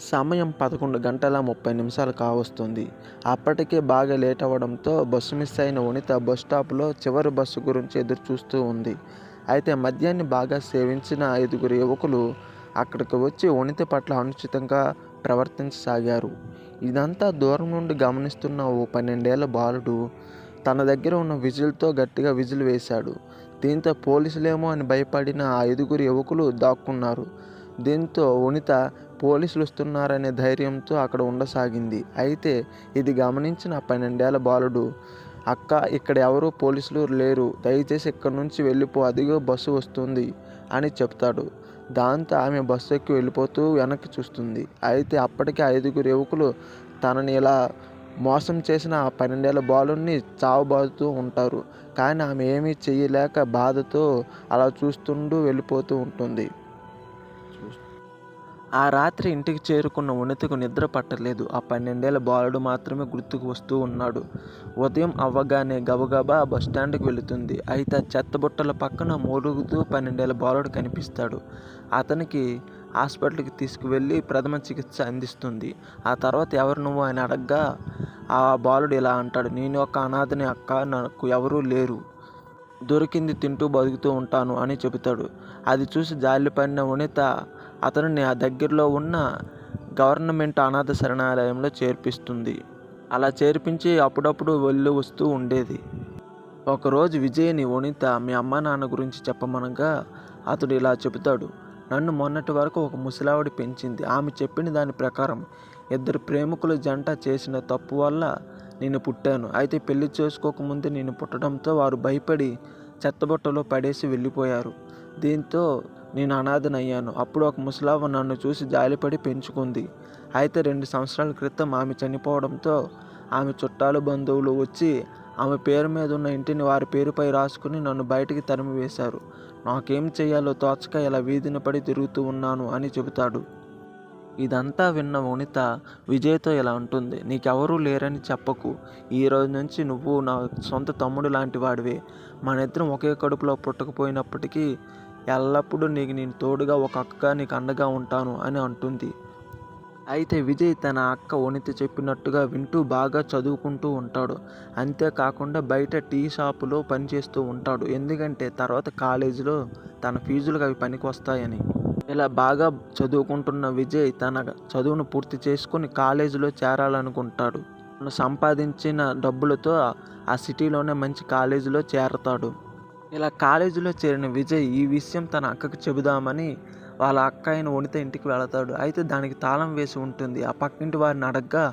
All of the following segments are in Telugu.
సమయం పదకొండు గంటల ముప్పై నిమిషాలు కావస్తుంది. అప్పటికే బాగా లేట్ అవ్వడంతో బస్సు మిస్ అయిన వనిత బస్ స్టాప్లో చివరి బస్సు గురించి ఎదురు చూస్తూ ఉంది. అయితే మద్యాన్ని బాగా సేవించిన ఐదుగురు యువకులు అక్కడికి వచ్చి వనిత పట్ల అనుచితంగా ప్రవర్తించసాగారు. ఇదంతా దూరం నుండి గమనిస్తున్న ఓ పన్నెండేళ్ళ బాలుడు తన దగ్గర ఉన్న విజిల్తో గట్టిగా విజిల్ వేశాడు. దీంతో పోలీసులేమో అని భయపడిన ఆ ఐదుగురు యువకులు దాక్కున్నారు. దీంతో వనిత పోలీసులు వస్తున్నారనే ధైర్యంతో అక్కడ ఉండసాగింది. అయితే ఇది గమనించిన పన్నెండేళ్ళ బాలుడు అక్క ఇక్కడ ఎవరు పోలీసులు లేరు. దయచేసి ఇక్కడ నుంచి వెళ్ళిపో అదిగో బస్సు వస్తుంది అని చెప్తాడు. దాంతో ఆమె బస్సు ఎక్కి వెళ్ళిపోతూ వెనక్కి చూస్తుంది. అయితే అప్పటికే ఐదుగురు యువకులు తనని ఇలా మోసం చేసిన ఆ పన్నెండేళ్ళ బాలుని చావబాదుతూ ఉంటారు. కానీ ఆమె ఏమీ చేయలేక బాధతో అలా చూస్తుండూ వెళ్ళిపోతూ ఉంటుంది. ఆ రాత్రి ఇంటికి చేరుకున్న ఉన్నతికు నిద్ర పట్టలేదు. ఆ పన్నెండేళ్ళ బాలుడు మాత్రమే గుర్తుకు వస్తూ ఉన్నాడు. ఉదయం అవ్వగానే గబగబా బస్టాండ్కి వెళుతుంది. అయితే చెత్తబుట్టల పక్కన మూలుగుతూ పన్నెండేళ్ళ బాలుడు కనిపిస్తాడు. అతనికి హాస్పిటల్కి తీసుకువెళ్ళి ప్రథమ చికిత్స అందిస్తుంది. ఆ తర్వాత ఎవరు నువ్వు అని అడగ్గా ఆ బాలుడు ఇలా అంటాడు నేను ఒక అనాథని అక్క నాకు ఎవరూ లేరు. దొరికింది తింటూ బతుకుతూ ఉంటాను అని చెబుతాడు. అది చూసి జాలిపడిన వనిత అతనిని ఆ దగ్గరలో ఉన్న గవర్నమెంట్ అనాథ శరణాలయంలో చేర్పిస్తుంది. అలా చేర్పించి అప్పుడప్పుడు వెళ్ళి వస్తూ ఉండేది. ఒకరోజు విజయ్ని వనిత మీ అమ్మ నాన్న గురించి చెప్పమనగా అతడు ఇలా చెబుతాడు. నన్ను మొన్నటి వరకు ఒక ముసలావిడి పెంచింది. ఆమె చెప్పిన దాని ప్రకారం ఇద్దరు ప్రేమికుల జంట చేసిన తప్పు వల్ల నేను పుట్టాను. అయితే పెళ్ళి చేసుకోకముందే నేను పుట్టడంతో వారు భయపడి చెత్తబుట్టలో పడేసి వెళ్ళిపోయారు. దీంతో నేను అనాథనయ్యాను. అప్పుడు ఒక ముసలావ నన్ను చూసి జాలిపడి పెంచుకుంది. అయితే రెండు సంవత్సరాల క్రితం ఆమె చనిపోవడంతో ఆమె చుట్టాలు బంధువులు వచ్చి ఆమె పేరు మీద ఉన్న ఇంటిని వారి పేరుపై రాసుకుని నన్ను బయటికి తరిమి వేశారు నాకేం చేయాలో తోచక ఇలా వీధిన పడి తిరుగుతూ ఉన్నాను అని చెబుతాడు. ఇదంతా విన్న వనిత విజయ్తో ఇలా ఉంటుంది నీకెవరూ లేరని చెప్పకు. ఈ రోజు నుంచి నువ్వు నా సొంత తమ్ముడు లాంటి వాడివే. మన ఇద్దరం ఒకే కడుపులో పుట్టకపోయినప్పటికీ ఎల్లప్పుడూ నీకు నేను తోడుగా ఒక అక్కగా నీకు అండగా ఉంటాను అని అంటుంది. అయితే విజయ్ తన అక్క వనిత చెప్పినట్టుగా వింటూ బాగా చదువుకుంటూ ఉంటాడు. అంతేకాకుండా బయట టీ షాపులో పనిచేస్తూ ఉంటాడు. ఎందుకంటే తర్వాత కాలేజీలో తన ఫీజులకు అవి పనికి వస్తాయని ఇలా బాగా చదువుకుంటున్న విజయ్ తన చదువును పూర్తి చేసుకుని కాలేజీలో చేరాలనుకుంటాడు. తను సంపాదించిన డబ్బులతో ఆ సిటీలోనే మంచి కాలేజీలో చేరతాడు. ఇలా కాలేజీలో చేరిన విజయ్ ఈ విషయం తన అక్కకు చెబుదామని వాళ్ళ అక్క అయిన వనిత ఇంటికి వెళతాడు. అయితే దానికి తాళం వేసి ఉంటుంది. ఆ పక్కింటి వారిని అడగ్గా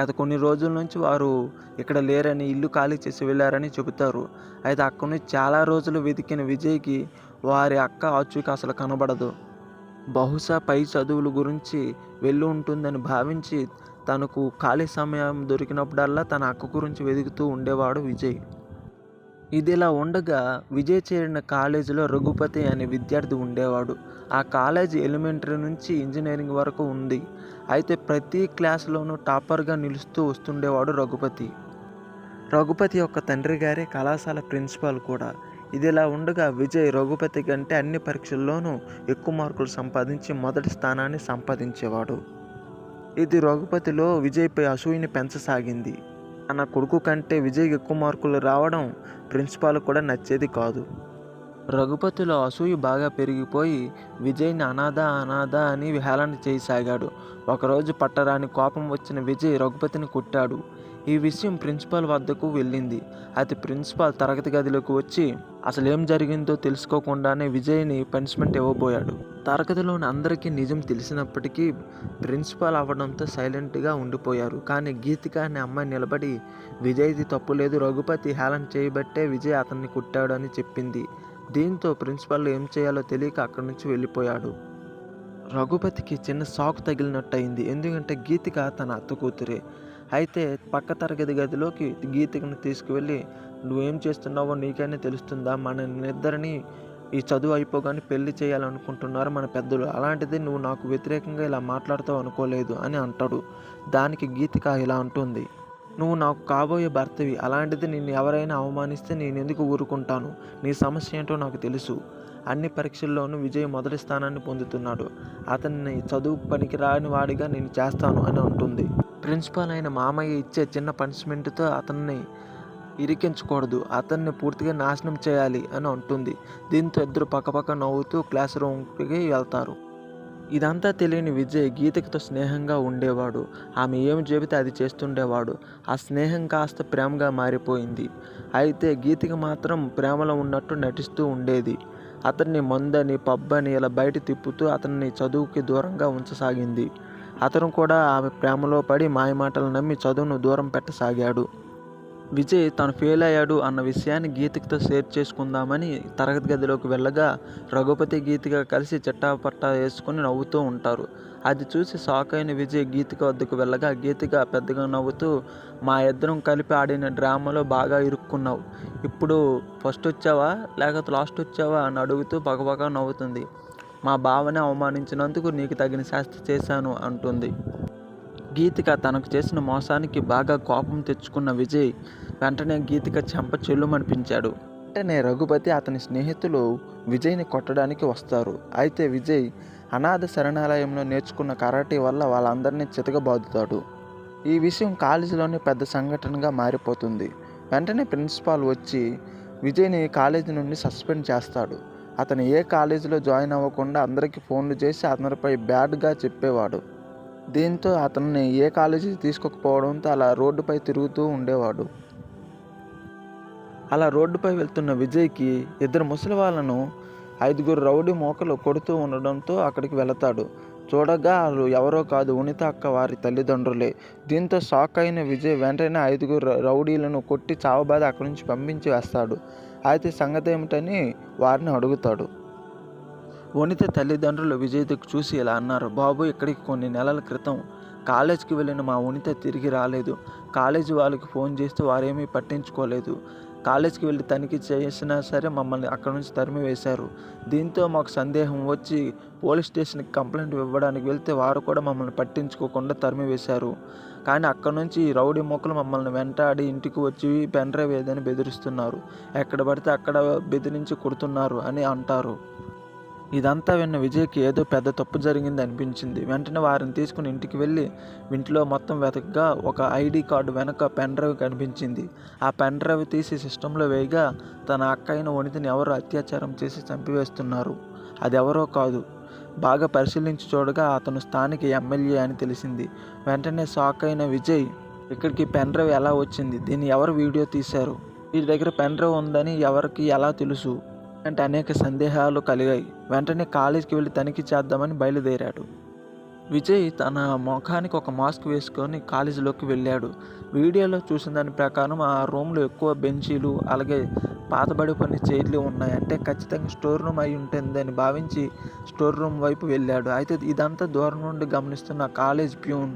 గత కొన్ని రోజుల నుంచి వారు ఇక్కడ లేరని ఇల్లు ఖాళీ చేసి వెళ్ళారని చెబుతారు. అయితే అక్కడి నుంచి చాలా రోజులు వెతికిన విజయ్కి వారి అక్క ఆచూకి అసలు కనబడదు. బహుశా పై చదువుల గురించి వెళ్ళి ఉంటుందని భావించి తనకు ఖాళీ సమయం దొరికినప్పుడల్లా తన అక్క గురించి వెతుకుతూ ఉండేవాడు విజయ్. ఇదిలా ఉండగా విజయ్ చేరిన కాలేజీలో రఘుపతి అనే విద్యార్థి ఉండేవాడు. ఆ కాలేజీ ఎలిమెంటరీ నుంచి ఇంజనీరింగ్ వరకు ఉంది. అయితే ప్రతి క్లాస్లోనూ టాపర్గా నిలుస్తూ వస్తుండేవాడు రఘుపతి. రఘుపతి యొక్క తండ్రి గారే కళాశాల ప్రిన్సిపాల్ కూడా. ఇదిలా ఉండగా విజయ్ రఘుపతి కంటే అన్ని పరీక్షల్లోనూ ఎక్కువ మార్కులు సంపాదించి మొదటి స్థానాన్ని సంపాదించేవాడు. ఇది రఘుపతిలో విజయ్పై అసూయని పెంచసాగింది. తన కొడుకు కంటే విజయ్ ఎక్కువ మార్కులు రావడం ప్రిన్సిపాల్ కూడా నచ్చేది కాదు. రఘుపతిలో అసూయ బాగా పెరిగిపోయి విజయ్ని అనాథ అనాథ అని హేళన చేయసాగాడు. ఒకరోజు పట్టరాని కోపం వచ్చిన విజయ్ రఘుపతిని కొట్టాడు. ఈ విషయం ప్రిన్సిపాల్ వద్దకు వెళ్ళింది. అది ప్రిన్సిపాల్ తరగతి గదిలోకి వచ్చి అసలు ఏం జరిగిందో తెలుసుకోకుండానే విజయ్ని పనిష్మెంట్ ఇవ్వబోయాడు. తరగతిలోని అందరికీ నిజం తెలిసినప్పటికీ ప్రిన్సిపాల్ అవ్వడంతో సైలెంట్గా ఉండిపోయారు. కానీ గీతిక అనే అమ్మాయి నిలబడి విజయ్ది తప్పు లేదు. రఘుపతి హేళన చేయబట్టే విజయ్ అతన్ని కొట్టాడు అని చెప్పింది. దీంతో ప్రిన్సిపాల్ ఏం చేయాలో తెలియక అక్కడి నుంచి వెళ్ళిపోయాడు. రఘుపతికి చిన్న షాక్ తగిలినట్టయింది. ఎందుకంటే గీతిక తన అత్త కూతురే. అయితే పక్క తరగతి గదిలోకి గీతికను తీసుకువెళ్ళి నువ్వేం చేస్తున్నావో నీకైనా తెలుస్తుందా? మన ఇద్దరిని ఈ చదువు అయిపోగానే పెళ్ళి చేయాలనుకుంటున్నారు మన పెద్దలు. అలాంటిది నువ్వు నాకు వ్యతిరేకంగా ఇలా మాట్లాడుతావు అనుకోలేదు అని అంటాడు. దానికి గీతిక ఇలా అంటుంది. నువ్వు నాకు కాబోయే భర్తవి. అలాంటిది నిన్ను ఎవరైనా అవమానిస్తే నేను ఎందుకు ఊరుకుంటాను? నీ సమస్య ఏంటో నాకు తెలుసు. అన్ని పరీక్షల్లోనూ విజయ్ మొదటి స్థానాన్ని పొందుతున్నాడు. అతన్ని చదువు పనికి రాని వాడిగా నేను చేస్తాను అని అంటుంది. ప్రిన్సిపాల్ అయిన మామయ్య ఇచ్చే చిన్న పనిష్మెంట్తో అతన్ని ఇరికించకూడదు. అతన్ని పూర్తిగా నాశనం చేయాలి అని అంటుంది. దీంతో ఇద్దరు పక్కపక్క నవ్వుతూ క్లాస్ రూమ్కి వెళ్తారు. ఇదంతా తెలియని విజయ్ గీతకితో స్నేహంగా ఉండేవాడు. ఆమె ఏమి చెబితే అది చేస్తుండేవాడు. ఆ స్నేహం కాస్త ప్రేమగా మారిపోయింది. అయితే గీతకి మాత్రం ప్రేమలో ఉన్నట్టు నటిస్తూ ఉండేది. అతన్ని మందని పబ్బని ఇలా బయట తిప్పుతూ అతన్ని చదువుకి దూరంగా ఉంచసాగింది. అతను కూడా ఆమె ప్రేమలో పడి మాయమాటలు నమ్మి చదువును దూరం పెట్టసాగాడు. విజయ్ తను ఫెయిల్ అయ్యాడు అన్న విషయాన్ని గీతికతో షేర్ చేసుకుందామని తరగతి గదిలోకి వెళ్ళగా రఘుపతి గీతిక కలిసి చిట్టాపట్టా వేసుకుని నవ్వుతూ ఉంటారు. అది చూసి షాక్ అయిన విజయ్ గీతిక వద్దకు వెళ్ళగా గీతిక పెద్దగా నవ్వుతూ మా ఇద్దరం కలిపి ఆడిన డ్రామాలో బాగా ఇరుక్కున్నావు. ఇప్పుడు ఫస్ట్ వచ్చావా? లేకపోతే లాస్ట్ వచ్చావా? అని అడుగుతూ పగపగ నవ్వుతుంది. మా బావని అవమానించినందుకు నీకు తగిన శాస్తి చేశాను అంటుంది. గీతిక తనకు చేసిన మోసానికి బాగా కోపం తెచ్చుకున్న విజయ్ వెంటనే గీతిక చెంప చెల్లుమనిపించాడు. వెంటనే రఘుపతి అతని స్నేహితులు విజయ్ని కొట్టడానికి వస్తారు. అయితే విజయ్ అనాథ శరణాలయంలో నేర్చుకున్న కరాటే వల్ల వాళ్ళందరినీ చితకబాదుతాడు. ఈ విషయం కాలేజీలోనే పెద్ద సంఘటనగా మారిపోతుంది. వెంటనే ప్రిన్సిపాల్ వచ్చి విజయ్ని కాలేజీ నుండి సస్పెండ్ చేస్తాడు. అతను ఏ కాలేజీలో జాయిన్ అవ్వకుండా అందరికీ ఫోన్లు చేసి అతనిపై బ్యాడ్గా చెప్పేవాడు. దీంతో అతన్ని ఏ కాలేజీకి తీసుకోకపోవడంతో అలా రోడ్డుపై తిరుగుతూ ఉండేవాడు. అలా రోడ్డుపై వెళ్తున్న విజయ్కి ఇద్దరు ముసలి వాళ్ళను ఐదుగురు రౌడీ మోకలు కొడుతూ ఉండడంతో అక్కడికి వెళతాడు. చూడగా వాళ్ళు ఎవరో కాదు ఉనిత అక్క వారి తల్లిదండ్రులే. దీంతో షాక్ అయిన విజయ్ వెంటనే ఐదుగురు రౌడీలను కొట్టి చావబాధ అక్కడి నుంచి పంపించి వేస్తాడు. అయితే సంగతి ఏమిటని వారిని అడుగుతాడు. వనిత తల్లిదండ్రులు విజేతకు చూసి ఇలా అన్నారు బాబు ఇక్కడికి కొన్ని నెలల క్రితం కాలేజ్కి వెళ్ళిన మా వనిత తిరిగి రాలేదు. కాలేజీ వాళ్ళకి ఫోన్ చేస్తే వారేమీ పట్టించుకోలేదు. కాలేజ్కి వెళ్ళి తనిఖీ చేసినా సరే మమ్మల్ని అక్కడ నుంచి తరిమి వేశారు. దీంతో మాకు సందేహం వచ్చి పోలీస్ స్టేషన్కి కంప్లైంట్ ఇవ్వడానికి వెళ్తే వారు కూడా మమ్మల్ని పట్టించుకోకుండా తరిమి వేశారు. కానీ అక్కడ నుంచి ఈ రౌడీ మొక్కలు మమ్మల్ని వెంటాడి ఇంటికి వచ్చి పెన్ డ్రైవ్ ఏదని బెదిరిస్తున్నారు. ఎక్కడ పడితే అక్కడ బెదిరించి కొడుతున్నారు అని అంటారు. ఇదంతా విన్న విజయ్కి ఏదో పెద్ద తప్పు జరిగింది అనిపించింది. వెంటనే వారిని తీసుకుని ఇంటికి వెళ్ళి ఇంట్లో మొత్తం వెతకగా ఒక ఐడి కార్డు వెనక పెన్ డ్రైవ్ కనిపించింది. ఆ పెన్ డ్రైవ్ తీసి సిస్టంలో వేయగా తన అక్క అయిన వనితని ఎవరు అత్యాచారం చేసి చంపివేస్తున్నారు. అది ఎవరో కాదు. బాగా పరిశీలించి చూడగా అతను స్థానిక ఎమ్మెల్యే అని తెలిసింది. వెంటనే షాక్ అయిన విజయ్ ఇక్కడికి పెన్ డ్రైవ్ ఎలా వచ్చింది? దీన్ని ఎవరు వీడియో తీశారు? వీరి దగ్గర పెన్ డ్రైవ్ ఉందని ఎవరికి ఎలా తెలుసు? అంటే అనేక సందేహాలు కలిగాయి. వెంటనే కాలేజీకి వెళ్ళి తనిఖీ చేద్దామని బయలుదేరాడు. విజయ్ తన ముఖానికి ఒక మాస్క్ వేసుకొని కాలేజీలోకి వెళ్ళాడు. వీడియోలో చూసిన దాని ప్రకారం ఆ రూమ్లో ఎక్కువ బెంచీలు అలాగే పాతబడిపోయిన చైర్లు ఉన్నాయి అంటే ఖచ్చితంగా స్టోర్ రూమ్ అయి ఉంటుందని భావించి స్టోర్ రూమ్ వైపు వెళ్ళాడు. అయితే ఇదంతా దూరం నుండి గమనిస్తున్న కాలేజ్ ప్యూన్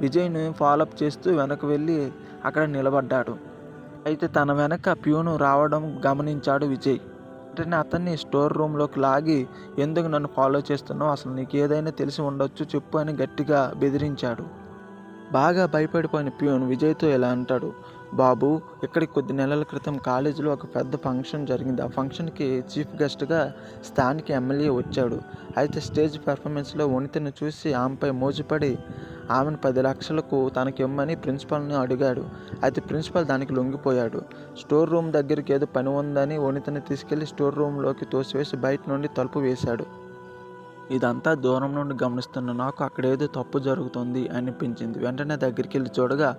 విజయ్ని ఫాలోఅప్ చేస్తూ వెనక వెళ్ళి అక్కడ నిలబడ్డాడు. అయితే తన వెనక ప్యూను రావడం గమనించాడు విజయ్. వెంటనే అతన్ని స్టోర్ రూమ్లోకి లాగి ఎందుకు నన్ను ఫాలో చేస్తున్నావు? అసలు నీకు ఏదైనా తెలిసి ఉండొచ్చు చెప్పు అని గట్టిగా బెదిరించాడు. బాగా భయపడిపోయిన ప్యూన్ విజయ్తో ఇలా అంటాడు? బాబు ఇక్కడ కొద్ది నెలల క్రితం కాలేజీలో ఒక పెద్ద ఫంక్షన్ జరిగింది. ఆ ఫంక్షన్కి చీఫ్ గెస్ట్గా స్థానిక ఎమ్మెల్యే వచ్చాడు. అయితే స్టేజ్ పెర్ఫార్మెన్స్లో వనితను చూసి ఆమెపై మోజుపడి ఆమెను పది లక్షలకు తనకి ఇమ్మని ప్రిన్సిపాల్ని అడిగాడు. అయితే ప్రిన్సిపాల్ దానికి లొంగిపోయాడు. స్టోర్ రూమ్ దగ్గరికి ఏదో పని ఉందని వనితని తీసుకెళ్ళి స్టోర్ రూమ్లోకి తోసివేసి బయట నుండి తలుపు వేశాడు. ఇదంతా దూరం నుండి గమనిస్తున్న నాకు అక్కడేదో తప్పు జరుగుతుంది అనిపించింది. వెంటనే దగ్గరికి వెళ్ళి చూడగా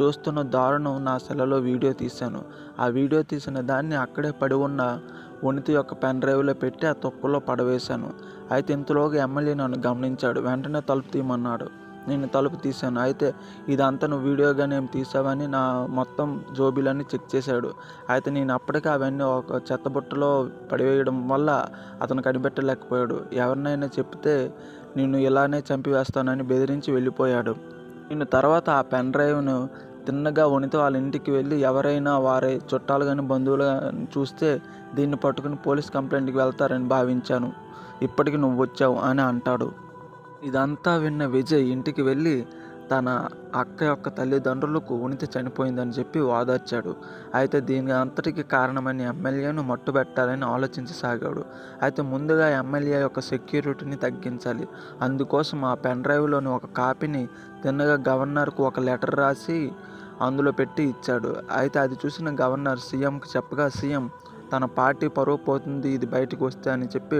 చూస్తున్న దారుణం నా సెలలో వీడియో తీశాను. ఆ వీడియో తీసిన దాన్ని అక్కడే పడి ఉన్న వణితి యొక్క పెన్ డ్రైవ్లో పెట్టి ఆ తొక్కులో పడవేశాను. అయితే ఇంతలోగా ఎమ్మెల్యే నన్ను గమనించాడు. వెంటనే తలుపు తీయమన్నాడు. నేను తలుపు తీశాను. అయితే ఇదంతా నువ్వు వీడియోగానే నేను తీసావని నా మొత్తం జోబీలన్నీ చెక్ చేశాడు. అయితే నేను అప్పటికే అవన్నీ ఒక చెత్తబుట్టలో పడివేయడం వల్ల అతను కనిపెట్టలేకపోయాడు. ఎవరినైనా చెప్తే నిన్ను ఇలానే చంపివేస్తానని బెదిరించి వెళ్ళిపోయాడు. నేను తర్వాత ఆ పెన్ డ్రైవ్ను తిన్నగా వణితో వాళ్ళ ఇంటికి వెళ్ళి ఎవరైనా వారి చుట్టాలు కానీ బంధువులు కానీ చూస్తే దీన్ని పట్టుకుని పోలీస్ కంప్లైంట్కి వెళ్తారని భావించాను. ఇప్పటికి నువ్వు వచ్చావు అని అంటాడు. ఇదంతా విన్న విజయ్ ఇంటికి వెళ్ళి తన అక్క యొక్క తల్లిదండ్రులకు ఉనిత చనిపోయిందని చెప్పి వాదార్చాడు. అయితే దీని అంతటికి కారణమైన ఎమ్మెల్యేను మట్టుబెట్టాలని ఆలోచించసాగాడు. అయితే ముందుగా ఎమ్మెల్యే యొక్క సెక్యూరిటీని తగ్గించాలి. అందుకోసం ఆ పెన్ డ్రైవ్లోని ఒక కాపీని తిన్నగా గవర్నర్కు ఒక లెటర్ రాసి అందులో పెట్టి ఇచ్చాడు. అయితే అది చూసిన గవర్నర్ సీఎంకి చెప్పగా సీఎం తన పార్టీ పరువు పోతుంది ఇది బయటకు వస్తే అని చెప్పి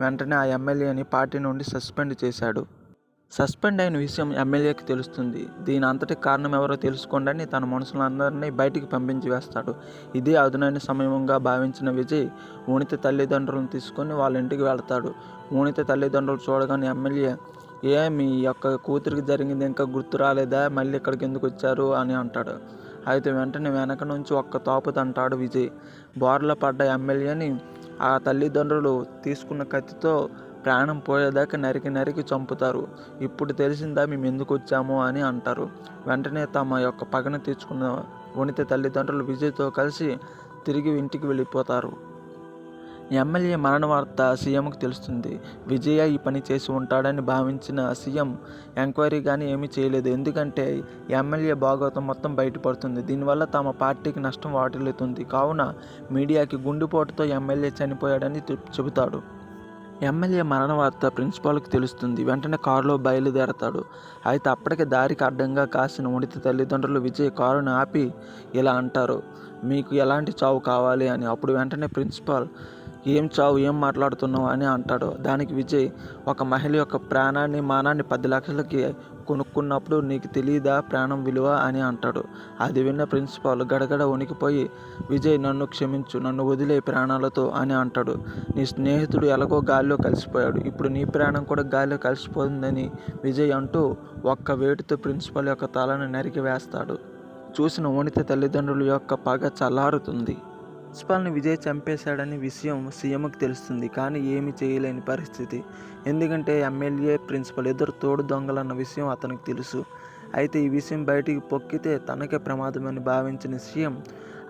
వెంటనే ఆ ఎమ్మెల్యేని పార్టీ నుండి సస్పెండ్ చేశాడు. సస్పెండ్ అయిన విషయం ఎమ్మెల్యేకి తెలుస్తుంది. దీని అంతటి కారణం ఎవరో తెలుసుకోండి తన మనుషులందరినీ బయటికి పంపించి వేస్తాడు. ఇదే అదునైన సమయంగా భావించిన విజయ్ ఉనిత తల్లిదండ్రులను తీసుకొని వాళ్ళ ఇంటికి వెళ్తాడు. ఉనిత తల్లిదండ్రులు చూడగానే ఎమ్మెల్యే ఏ మీ యొక్క కూతురికి జరిగింది ఇంకా గుర్తు రాలేదా? మళ్ళీ ఇక్కడికి ఎందుకు వచ్చారు? అని అంటాడు. అయితే వెంటనే వెనక నుంచి ఒక్క తోపు తంటాడు విజయ్. బోర్ల పడ్డ ఎమ్మెల్యేని ఆ తల్లిదండ్రులు తీసుకున్న కత్తితో ప్రాణం పోయేదాకా నరికి నరికి చంపుతారు. ఇప్పుడు తెలిసిందా మేము ఎందుకు వచ్చాము అని అంటారు. వెంటనే తమ యొక్క పగను తీర్చుకున్న వనిత తల్లిదండ్రులు విజయ్తో కలిసి తిరిగి ఇంటికి వెళ్ళిపోతారు. ఎమ్మెల్యే మరణ వార్త సీఎంకు తెలుస్తుంది. విజయ ఈ పని చేసి ఉంటాడని భావించిన సీఎం ఎంక్వైరీ కానీ ఏమీ చేయలేదు. ఎందుకంటే ఎమ్మెల్యే భాగవతం మొత్తం బయటపడుతుంది. దీనివల్ల తమ పార్టీకి నష్టం వాటిల్లుతుంది. కావున మీడియాకి గుండెపోటుతో ఎమ్మెల్యే చనిపోయాడని చెబుతాడు. ఎమ్మెల్యే మరణ వార్త ప్రిన్సిపాల్కి తెలుస్తుంది. వెంటనే కారులో బయలుదేరతాడు. అయితే అప్పటికే దారికి అడ్డంగా కాసిన ఉడిత తల్లిదండ్రులు విజయ్ కారును ఆపి ఇలా అంటారు. మీకు ఎలాంటి చావు కావాలి అని. అప్పుడు వెంటనే ప్రిన్సిపాల్ ఏం చావు ఏం మాట్లాడుతున్నావు అని అంటాడు. దానికి విజయ్ ఒక మహిళ యొక్క ప్రాణాన్ని మానాన్ని పది లక్షలకి కొనుక్కున్నప్పుడు నీకు తెలియదా ప్రాణం విలువ అని అంటాడు. అది విన్న ప్రిన్సిపాల్ గడగడ వణికిపోయి విజయ్ నన్ను క్షమించు నన్ను వదిలే ప్రాణాలతో అని అంటాడు. నీ స్నేహితుడు ఎలాగో గాలిలో కలిసిపోయాడు. ఇప్పుడు నీ ప్రాణం కూడా గాలిలో కలిసిపోతుందని విజయ్ అంటూ ఒక్క వేటితో ప్రిన్సిపాల్ యొక్క తలను నరికి వేస్తాడు. చూసిన వణిత తల్లిదండ్రుల యొక్క పగ చల్లారుతుంది. ప్రిన్సిపాల్ని విజయ్ చంపేశాడని విషయం సీఎంకి తెలుస్తుంది కానీ ఏమీ చేయలేని పరిస్థితి. ఎందుకంటే ఎమ్మెల్యే ప్రిన్సిపల్ ఇద్దరు తోడు దొంగలన్న విషయం అతనికి తెలుసు. అయితే ఈ విషయం బయటికి పొక్కితే తనకే ప్రమాదమని భావించిన సీఎం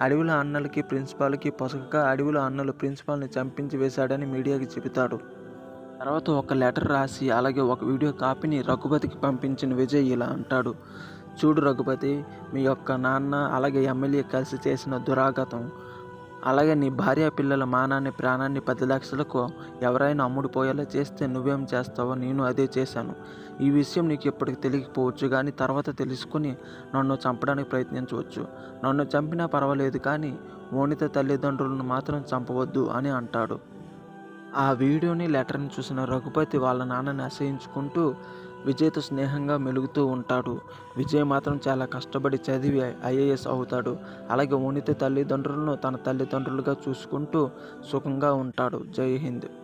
అడవిల అన్నలకి ప్రిన్సిపాల్కి పొసగక అడవిల అన్నలు ప్రిన్సిపాల్ని చంపించి వేశాడని మీడియాకి చెబుతాడు. తర్వాత ఒక లెటర్ రాసి అలాగే ఒక వీడియో కాపీని రఘుపతికి పంపించిన విజయ్ ఇలా అంటాడు. చూడు రఘుపతి మీ యొక్క నాన్న అలాగే ఎమ్మెల్యే కలిసి చేసిన దురాగతం అలాగే నీ భార్య పిల్లల మానాన్ని ప్రాణాన్ని పది లక్షలకు ఎవరైనా అమ్ముడుపోయేలా చేస్తే నువ్వేం చేస్తావో నేను అదే చేశాను. ఈ విషయం నీకు ఇప్పటికి తెలియకపోవచ్చు కానీ తర్వాత తెలుసుకుని నన్ను చంపడానికి ప్రయత్నించవచ్చు. నన్ను చంపినా పర్వాలేదు కానీ మోనిత తల్లిదండ్రులను మాత్రం చంపవద్దు అని అంటాడు. ఆ వీడియోని లెటర్ని చూసిన రఘుపతి వాళ్ళ నాన్నని అసహించుకుంటూ విజయ్తో స్నేహంగా మెలుగుతూ ఉంటాడు. విజయ్ మాత్రం చాలా కష్టపడి చదివి ఐఏఎస్ అవుతాడు. అలాగే ఉనిత తల్లిదండ్రులను తన తల్లిదండ్రులుగా చూసుకుంటూ సుఖంగా ఉంటాడు. జై హింద్.